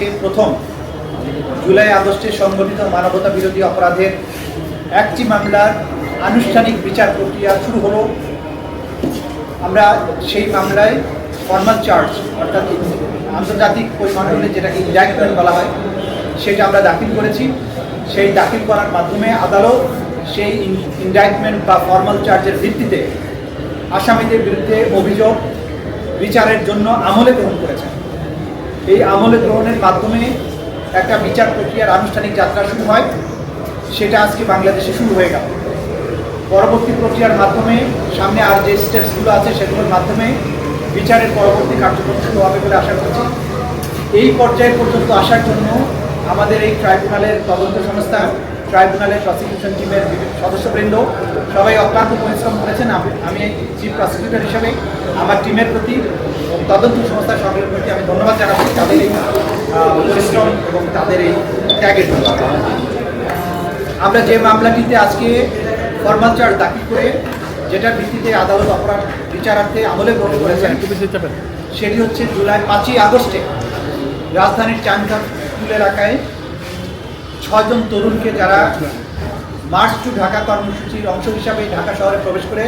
আজকে প্রথম জুলাই আগস্টে সংগঠিত মানবতা বিরোধী অপরাধের একটি মামলার আনুষ্ঠানিক বিচার প্রক্রিয়া শুরু হলো। আমরা সেই মামলায় ফর্মাল চার্জ অর্থাৎ আন্তর্জাতিক পরিমণ্ডলে যেটাকে ইন্ডাইটমেন্ট বলা হয়, সেটা আমরা দাখিল করেছি। সেই দাখিল করার মাধ্যমে আদালত সেই ইন্ডাইটমেন্ট বা ফর্মাল চার্জের ভিত্তিতে আসামিদের বিরুদ্ধে অভিযোগ, বিচারের জন্য আমলে গ্রহণ করেছেন। এই আমলে গ্রহণের মাধ্যমে একটা বিচার প্রক্রিয়ার আনুষ্ঠানিক যাত্রা শুরু হয়। সেটা আজকে বাংলাদেশে শুরু হয়ে গেল। পরবর্তী প্রক্রিয়ার মাধ্যমে সামনে আর যে স্টেপসগুলো আছে সেগুলোর মাধ্যমে বিচারের পরবর্তী কার্যক্রম শুরু হবে বলে আশা করছি। এই পর্যায়ে পর্যন্ত আসার জন্য আমাদের এই ট্রাইব্যুনালের তদন্ত সংস্থা, ট্রাইব্যুনালের প্রসিকিউশন টিমের সদস্যবৃন্দ সবাই অক্লান্ত পরিশ্রম করেছেন। আমি চিফ প্রসিকিউটর হিসেবে, আমার টিমের প্রতি তদন্ত সংস্থার সকলের প্রতি আমি ধন্যবাদ জানাচ্ছি তাদের এই পরিশ্রম এবং তাদের এই ত্যাগের জন্য। আমরা যে মামলাটিতে আজকে ফর্মাল চার্জ দাখিল করে যেটার ভিত্তিতে আদালত অপরাধ বিচারার্থে আমলে গ্রহণ করেছেন সেটি হচ্ছে জুলাই পাঁচই আগস্টে রাজধানীর চান্দপুর এলাকায় ছজন তরুণকে যারা মার্চ টু ঢাকা কর্মসূচির অংশ হিসাবে ঢাকা শহরে প্রবেশ করে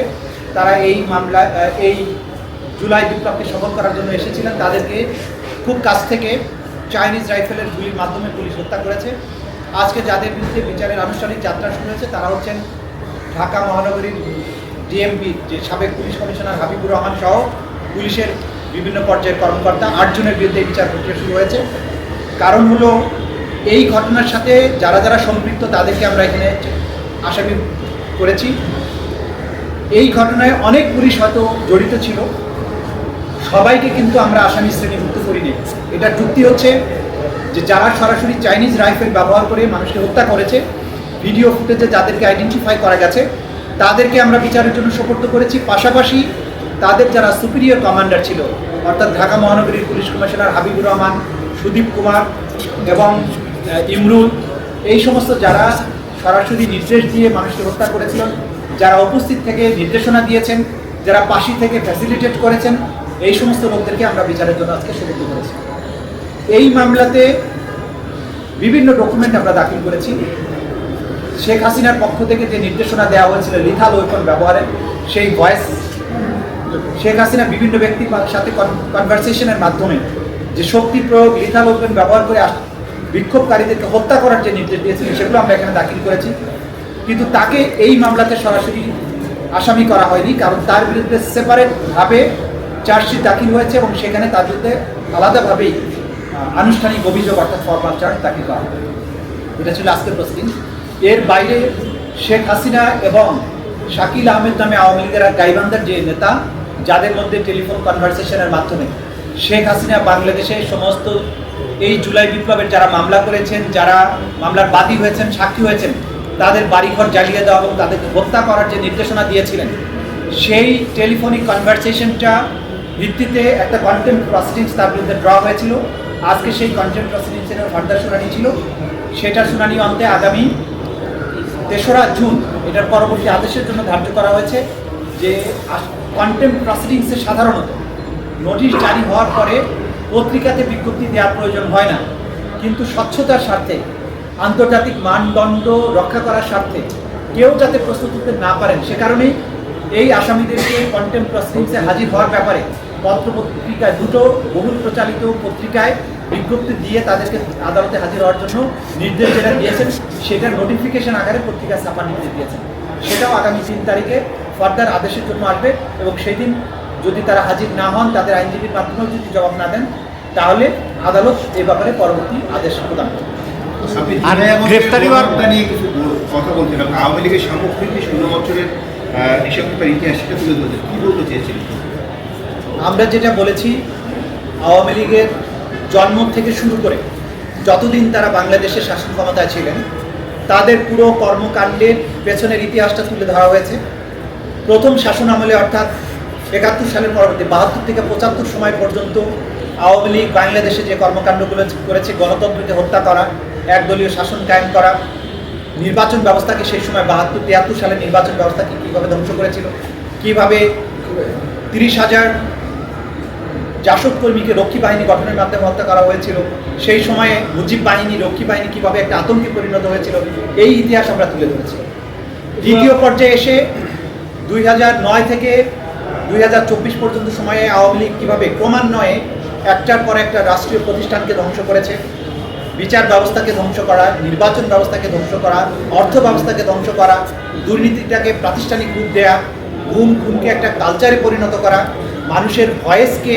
তারা এই মামলা এই জুলাই বিপ্লবকে সফল করার জন্য এসেছিলেন। তাদেরকে খুব কাছ থেকে চাইনিজ রাইফেলের গুলির মাধ্যমে পুলিশ হত্যা করেছে। আজকে যাদের বিরুদ্ধে বিচারের আনুষ্ঠানিক যাত্রা শুরু হয়েছে, তারা হচ্ছেন ঢাকা মহানগরীর ডিএমপি, যে সাবেক পুলিশ কমিশনার হাবিবুর রহমান সহ পুলিশের বিভিন্ন পর্যায়ের কর্মকর্তা আটজনের বিরুদ্ধে বিচার প্রক্রিয়া শুরু হয়েছে। কারণ হলো, এই ঘটনার সাথে যারা যারা সম্পৃক্ত, তাদেরকে আমরা এখানে আসামি করেছি। এই ঘটনায় অনেক পুলিশ হয়তো জড়িত ছিল। সবাইকে কিন্তু আমরা আসামি শ্রেণীভুক্ত করিনি এটা যুক্তি হচ্ছে যে যারা সরাসরি চাইনিজ রাইফেল ব্যবহার করে মানুষকে হত্যা করেছে, ভিডিও ফুটেজে যাদেরকে আইডেন্টিফাই করা গেছে, তাদেরকে আমরা বিচারের জন্য সোপর্দ করেছি। পাশাপাশি তাদের যারা সুপিরিয়র কমান্ডার ছিল, অর্থাৎ ঢাকা মহানগরীর পুলিশ কমিশনার হাবিবুর রহমান, সুদীপ কুমার এবং ইমরুল, এই সমস্ত যারা সরাসরি নির্দেশ দিয়ে মানুষকে হত্যা করেছিলেন যারা উপস্থিত থেকে নির্দেশনা দিয়েছেন, যারা পাশি থেকে ফ্যাসিলিটেট করেছেন এই সমস্ত লোকদেরকে আমরা বিচারের জন্য আজকে সুযোগ করেছি। এই মামলাতে বিভিন্ন ডকুমেন্ট আমরা দাখিল করেছি। শেখ হাসিনার পক্ষ থেকে যে নির্দেশনা দেওয়া হয়েছিল লিথাল ওয়েপন ব্যবহারের সেই ভয়েস শেখ হাসিনা বিভিন্ন ব্যক্তির সাথে কনভারসেশনের মাধ্যমে যে শক্তি প্রয়োগ লিথাল ওয়েপন ব্যবহার করে বিক্ষোভকারীদেরকে হত্যা করার যে নির্দেশ দিয়েছিলেন, সেগুলো আমরা এখানে দাখিল করেছি। কিন্তু তাকে এই মামলাতে সরাসরি আসামি করা হয়নি, কারণ তার বিরুদ্ধে সেপারেটভাবে চার্জশিট দাখিল হয়েছে এবং সেখানে তার বিরুদ্ধে আলাদাভাবেই আনুষ্ঠানিক অভিযোগ অর্থাৎ ফরমাল চার্জ দাখিল করা হয় এটা ছিল আজকের প্রসিডিং এর বাইরে শেখ হাসিনা এবং শাকিল আহমেদ নামে আওয়ামী লীগের গাইবান্ধার যে নেতা, যাদের মধ্যে টেলিফোন কনভারসেশনের মাধ্যমে শেখ হাসিনা বাংলাদেশে সমস্ত এই জুলাই বিপ্লবের যারা মামলা করেছেন, যারা মামলার বাদী হয়েছেন, সাক্ষী হয়েছেন, তাদের বাড়িঘর জ্বালিয়ে দেওয়া এবং তাদেরকে হত্যা করার যে নির্দেশনা দিয়েছিলেন, সেই টেলিফোনিক কনভারসেশনটা ভিত্তিতে একটা কন্টেম্প প্রসিডিংস তার বিরুদ্ধে ড্র হয়েছিল। আজকে সেই কন্টেম্প প্রসিডিংসের ফার্দার শুনানি ছিল। সেটার শুনানি অন্তে আগামী তেসরা জুন, এটার পরবর্তী আদেশের জন্য ধার্য করা হয়েছে যে কন্টেম্প প্রসিডিংসে সাধারণত নোটিশ জারি হওয়ার পরে পত্রিকাতে বিজ্ঞপ্তি দেওয়ার প্রয়োজন হয় না। কিন্তু স্বচ্ছতার স্বার্থে, আন্তর্জাতিক মানদণ্ড রক্ষা করার স্বার্থে কেউ যাতে প্রস্তুত হতে না পারেন, সে কারণেই এই আসামিদেরকে কন্টেম্প প্রসিডিংসে হাজির হওয়ার ব্যাপারে পত্র পত্রিকায় দুটো বহুল প্রচালিত পত্রিকায় বিজ্ঞপ্তি দিয়ে তাদেরকে আদালতে হাজির হওয়ার জন্য নির্দেশ যেটা দিয়েছেন সেটার নোটিফিকেশন আকারে পত্রিকায় ছাপার নির্দেশ দিয়েছেন। সেটাও আগামী তিন তারিখে ফার্দার আদেশের জন্য আসবে এবং সেদিন যদি তারা হাজির না হন তাদের আইনজীবীর মাধ্যমেও যদি জবাব না দেন তাহলে আদালত এ ব্যাপারে পরবর্তী আদেশ প্রদান করবে। আর গ্রেফতারি হওয়ার- নিয়ে কিছু কথা বলছিলাম আওয়ামী লীগের সামগ্রিক ষোলো বছরের ইতিহাস সেটা তুলে কি বলতে চেয়েছিলেন? আমরা যেটা বলেছি, আওয়ামী লীগের জন্ম থেকে শুরু করে যতদিন তারা বাংলাদেশের শাসন ক্ষমতায় ছিলেন, তাদের পুরো কর্মকাণ্ডের পেছনের ইতিহাসটা তুলে ধরা হয়েছে। প্রথম শাসন আমলে অর্থাৎ একাত্তর সালের পরবর্তী বাহাত্তর থেকে পঁচাত্তর সময় পর্যন্ত আওয়ামী লীগ বাংলাদেশে যে কর্মকাণ্ডগুলো করেছে গণতন্ত্রকে হত্যা করা, একদলীয় শাসন কায়েম করা, নির্বাচন ব্যবস্থাকে সেই সময় বাহাত্তর, তিয়াত্তর সালে নির্বাচন ব্যবস্থাকে কীভাবে ধ্বংস করেছিল, কীভাবে তিরিশ হাজার জাসদ কর্মীকে রক্ষী বাহিনী গঠনের মাধ্যমে হত্যা করা হয়েছিল। সেই সময়ে মুজিব বাহিনী রক্ষী বাহিনী কীভাবে একটা আতঙ্কে পরিণত হয়েছিল, এই ইতিহাস আমরা তুলে ধরেছি। দ্বিতীয় পর্যায়ে এসে দুই থেকে দুই হাজার চব্বিশ পর্যন্ত সময়ে আওয়ামী লীগ কীভাবে ক্রমান্বয়ে একটার পর একটা রাষ্ট্রীয় প্রতিষ্ঠানকে ধ্বংস করেছে, বিচার ব্যবস্থাকে ধ্বংস করা, নির্বাচন ব্যবস্থাকে ধ্বংস করা, অর্থ ব্যবস্থাকে ধ্বংস করা, দুর্নীতিটাকে প্রাতিষ্ঠানিক রূপ দেয়া, ঘুম, ঘুমকে একটা কালচারে পরিণত করা, মানুষের ভয়েসকে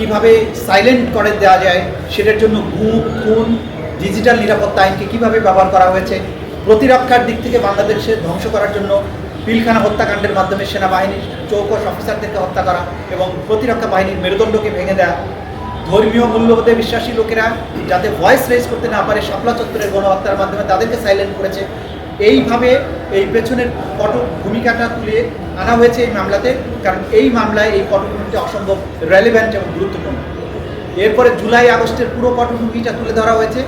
কীভাবে সাইলেন্ট করে দেওয়া যায়, সেটার জন্য গুম খুন ডিজিটাল নিরাপত্তা আইনকে কীভাবে ব্যবহার করা হয়েছে, প্রতিরক্ষার দিক থেকে বাংলাদেশে ধ্বংস করার জন্য পিলখানা হত্যাকাণ্ডের মাধ্যমে সেনাবাহিনীর চৌকস অফিসারদেরকে হত্যা করা এবং প্রতিরক্ষা বাহিনীর মেরুদণ্ডকে ভেঙে দেওয়া ধর্মীয় মূল্যবোধে বিশ্বাসী লোকেরা যাতে ভয়েস রেজ করতে না পারে, শাপলা চত্বরের গণহত্যার মাধ্যমে তাদেরকে সাইলেন্ট করেছে। এইভাবে এই পেছনের পট ভূমিকাটা তুলে আনা হয়েছে এই মামলাতে, কারণ এই মামলায় এই পটভূমিটা অসম্ভব রেলেভেন্ট এবং গুরুত্বপূর্ণ। এরপরে জুলাই আগস্টের পুরো পটভূমিটা তুলে ধরা হয়েছে,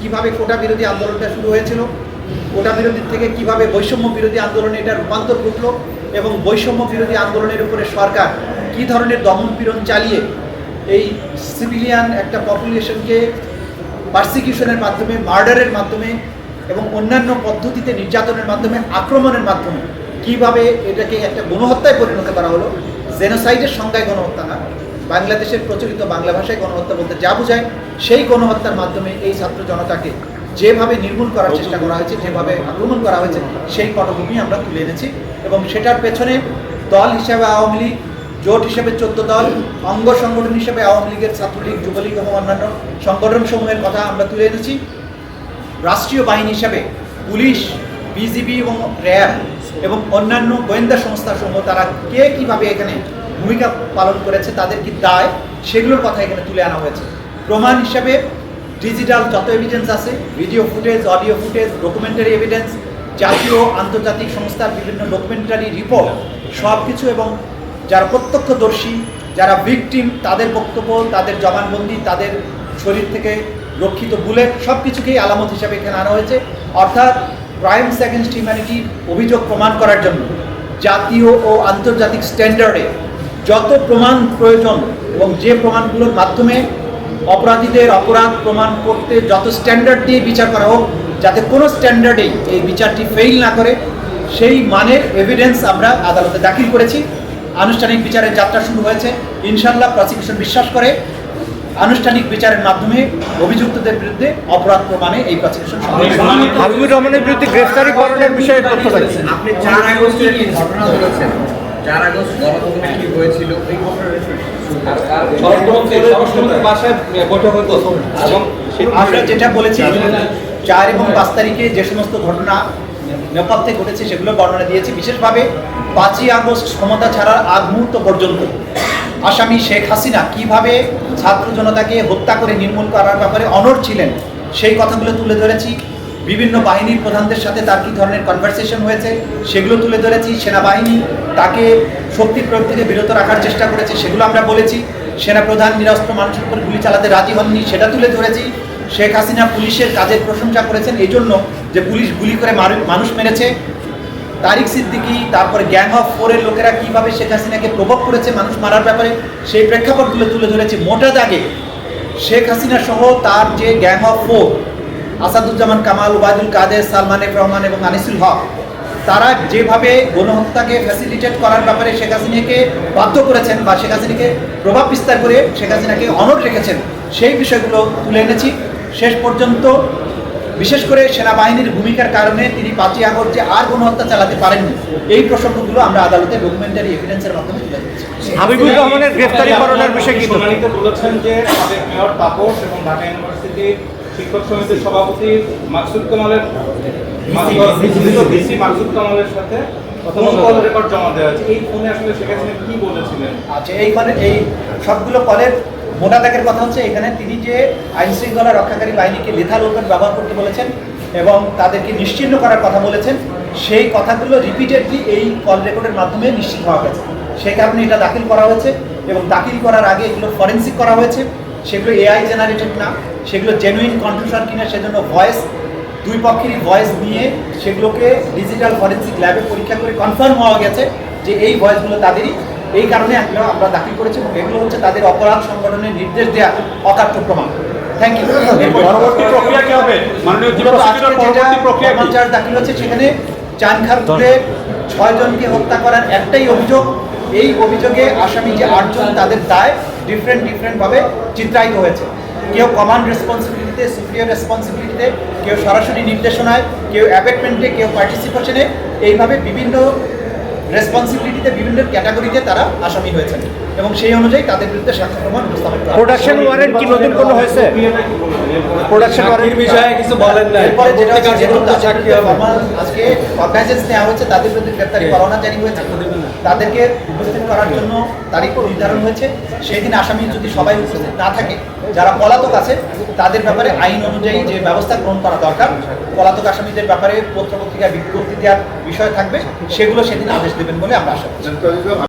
কীভাবে কোটা বিরোধী আন্দোলনটা শুরু হয়েছিল, কোটা বিরোধী থেকে কীভাবে বৈষম্য বিরোধী আন্দোলনে এটা রূপান্তর ঘটলো এবং বৈষম্য বিরোধী আন্দোলনের উপরে সরকার কী ধরনের দমন পীড়ন চালিয়ে এই সিভিলিয়ান একটা পপুলেশনকে পার্সিকিউশনের মাধ্যমে মার্ডারের মাধ্যমে এবং অন্যান্য পদ্ধতিতে নির্যাতনের মাধ্যমে, আক্রমণের মাধ্যমে কীভাবে এটাকে একটা গণহত্যায় পরিণত করা হলো, জেনোসাইডের সংজ্ঞায় গণহত্যা না। বাংলাদেশের প্রচলিত বাংলা ভাষায় গণহত্যা বলতে যা বোঝায়, সেই গণহত্যার মাধ্যমে এই ছাত্র জনতাকে যেভাবে নির্মূল করার চেষ্টা করা হয়েছে, যেভাবে আক্রমণ করা হয়েছে, সেই পটভূমি আমরা তুলে এনেছি এবং সেটার পেছনে দল হিসাবে আওয়ামী লীগ, জোট হিসেবে চোদ্দ দল, অঙ্গ সংগঠন হিসেবে আওয়ামী লীগের ছাত্রলীগ, যুবলীগ এবং অন্যান্য সংগঠন সমূহের কথা আমরা তুলে এনেছি। রাষ্ট্রীয় বাহিনী হিসাবে পুলিশ, বিজিবি এবং র্যাব এবং অন্যান্য গোয়েন্দা সংস্থাসমূহ তারা কে কীভাবে এখানে ভূমিকা পালন করেছে, তাদের কি দায়, সেগুলোর কথা এখানে তুলে আনা হয়েছে। প্রমাণ হিসাবে ডিজিটাল যত এভিডেন্স আছে video footage audio footage documentary evidence জাতীয় আন্তর্জাতিক সংস্থার বিভিন্ন ডকুমেন্টারি রিপোর্ট সব কিছু এবং যারা প্রত্যক্ষদর্শী, যারা ভিকটিম তাদের বক্তব্য, তাদের জবানবন্দি, তাদের শরীর থেকে রক্ষিত বুলেট সব কিছুকেই আলামত হিসাবে এখানে আনা হয়েছে। অর্থাৎ ক্রাইমস অ্যাগেনস্ট হিউম্যানিটির অভিযোগ প্রমাণ করার জন্য জাতীয় ও আন্তর্জাতিক স্ট্যান্ডার্ডে যত প্রমাণ প্রয়োজন এবং যে প্রমাণগুলোর মাধ্যমে অপরাধীদের অপরাধ প্রমাণ করতে যত স্ট্যান্ডার্ড দিয়ে বিচার করা হোক, যাতে কোনো স্ট্যান্ডার্ডেই এই বিচারটি ফেইল না করে, সেই মানের এভিডেন্স আমরা আদালতে দাখিল করেছি। আনুষ্ঠানিক বিচারের যাত্রা শুরু হয়েছে। ইনশাল্লাহ প্রসিকিউশন বিশ্বাস করে। আনুষ্ঠানিক বিচারের মাধ্যমে অভিযুক্তদের বিরুদ্ধে অপরাধ প্রমাণে এই প্রসিকিউশন হাবিবুর রহমানের বিরুদ্ধে গ্রেফতারি পরোয়ানার বিষয়ে তথ্য আপনি চার আগস্টের ঘটনা বলেছেন? চার আগস্ট গণভবনে কি হয়েছিল? এই বাসায় বৈঠক হতো এবং আমরা যেটা বলেছি চার এবং পাঁচ তারিখে যে সমস্ত ঘটনা নেপথ্যে ঘটেছে সেগুলো বর্ণনা দিয়েছি। বিশেষভাবে পাঁচই আগস্ট ক্ষমতা ছাড়ার আগ মুহূর্ত পর্যন্ত আসামি শেখ হাসিনা কীভাবে ছাত্র জনতাকে হত্যা করে নির্মূল করার ব্যাপারে অনড় ছিলেন, সেই কথাগুলো তুলে ধরেছি। বিভিন্ন বাহিনীর প্রধানদের সাথে তার কী ধরনের কনভারসেশন হয়েছে, সেগুলো তুলে ধরেছি। সেনাবাহিনী তাকে শক্তি প্রয়োগ থেকে বিরত রাখার চেষ্টা করেছে, সেগুলো আমরা বলেছি। সেনাপ্রধান নিরস্ত্র মানুষের উপর গুলি চালাতে রাজি হননি, সেটা তুলে ধরেছি। শেখ হাসিনা পুলিশের কাজের প্রশংসা করেছেন এই জন্য যে পুলিশ গুলি করে মানুষ মেরেছে তারিক সিদ্দিকি, তারপরে গ্যাং অফ ফোরের লোকেরা কীভাবে শেখ হাসিনাকে প্রভাব করেছে, মানুষ মারার ব্যাপারে সেই প্রেক্ষাপটগুলো তুলে ধরেছে মোটা দাগে। শেখ হাসিনা সহ তার যে gang of four Asaduzzaman Kamal, Obaidul Quader, Salman F Rahman এবং আনিসুল হক, তারা যেভাবে গণহত্যাকে ফ্যাসিলিটেট করার ব্যাপারে শেখ হাসিনাকে বাধ্য করেছেন বা শেখ হাসিনাকে প্রভাব বিস্তার করে শেখ হাসিনাকে অনট রেখেছেন, সেই বিষয়গুলো তুলে এনেছি। শেষ পর্যন্ত বিশেষ করে সেনাবাহিনীর ভূমিকার কারণে তিনি পাঁচই আগস্ট যে আর গণহত্যা চালাতে পারেননি এই প্রসঙ্গগুলো আমরা আদালতে ডকুমেন্টারি এভিডেন্সের মাধ্যমে তুলে দিচ্ছি হাবিবুর রহমানের গ্রেফতারি বিষয়ে কি শুনানিতে বলেছেন যে সাবেক মেয়র তাপস এবং ঢাকা ইউনিভার্সিটির শিক্ষক সমিতির সভাপতি মাকসুদ কামালের ভিসি মাকসুদ কামালের সাথে রেকর্ড জমা দেওয়া হয়েছে। এই ফোনে আসলে শেখ হাসিনা কি বলেছিলেন? আচ্ছা এইখানে এই সবগুলো কলের মোটা দাগের কথা হচ্ছে, এখানে তিনি যে আইন শৃঙ্খলা রক্ষাকারী বাহিনীকে লেথাল ওপেন ব্যবহার করতে বলেছেন এবং তাদেরকে নিশ্চিহ্ন করার কথা বলেছেন, সেই কথাগুলো রিপিটেডলি এই কল রেকর্ডের মাধ্যমে নিশ্চিত হওয়া গেছে। সেই কারণে এটা দাখিল করা হয়েছে এবং দাখিল করার আগে এগুলো ফরেন্সিক করা হয়েছে। সেগুলো এআই জেনারেটেড না, সেগুলো জেনুইন কন্ট্রিবিউশন কিনা, সেজন্য ভয়েস দুই পক্ষেরই ভয়েস নিয়ে সেগুলোকে ডিজিটাল ফরেন্সিক ল্যাবে পরীক্ষা করে কনফার্ম হওয়া গেছে যে এই ভয়েসগুলো তাদেরই। এই কারণে আমরা আমরা দাখিল করেছি এবং এগুলো হচ্ছে তাদের অপরাধ সংগঠনের নির্দেশ দেওয়া অকাট্য প্রমাণ। থ্যাংক ইউ পরবর্তী প্রক্রিয়া কি হবে? মাননীয় পরবর্তী প্রক্রিয়া দাখিল হচ্ছে সেখানে চানখারপুরে ছয় জনকে হত্যা করার একটাই অভিযোগ। এই অভিযোগে আসামি যে আটজন তাদের দায় ডিফারেন্ট ডিফারেন্ট ভাবে চিত্রায়িত হয়েছে। কেউ কমান্ড রেসপন্সিবিলিটিতে সুপ্রিয়র রেসপন্সিবিলিটিতে কেউ সরাসরি নির্দেশনায় কেউ অ্যাবেটমেন্টে কেউ পার্টিসিপেশনে এইভাবে বিভিন্ন রেসপন্সিবিলিটিতে বিভিন্ন ক্যাটাগরিতে তারা আসামি হয়েছেন। এবং সেই অনুযায়ী তাদের বিরুদ্ধে সাক্ষ্য প্রমাণ উপস্থাপন করা প্রোডাকশন ওয়ারেন্ট কি নতুন কোনো হয়েছে? প্রোডাকশন বিষয়ে কিছু বলেন নাই। এরপরে যেটা হচ্ছে যেহেতু তাদের বিরুদ্ধে formal আজকে নেওয়া হচ্ছে তাদের বিরুদ্ধে গ্রেপ্তারি পরোয়ানা জারি হয়েছে। তাদেরকে উপস্থিত করার জন্য তারিখ নির্ধারণ হয়েছে। সেই দিন আসামি যদি সবাই উপস্থিত না থাকে যারা পলাতক আছে তাদের ব্যাপারে আইন অনুযায়ী যে ব্যবস্থা গ্রহণ করা দরকার পলাতক আসামিদের ব্যাপারে পত্র পত্রিকায় বিজ্ঞপ্তি দেওয়ার বিষয় থাকবে সেগুলো সেদিন আদেশ দেবেন বলে আমরা আশা করছি।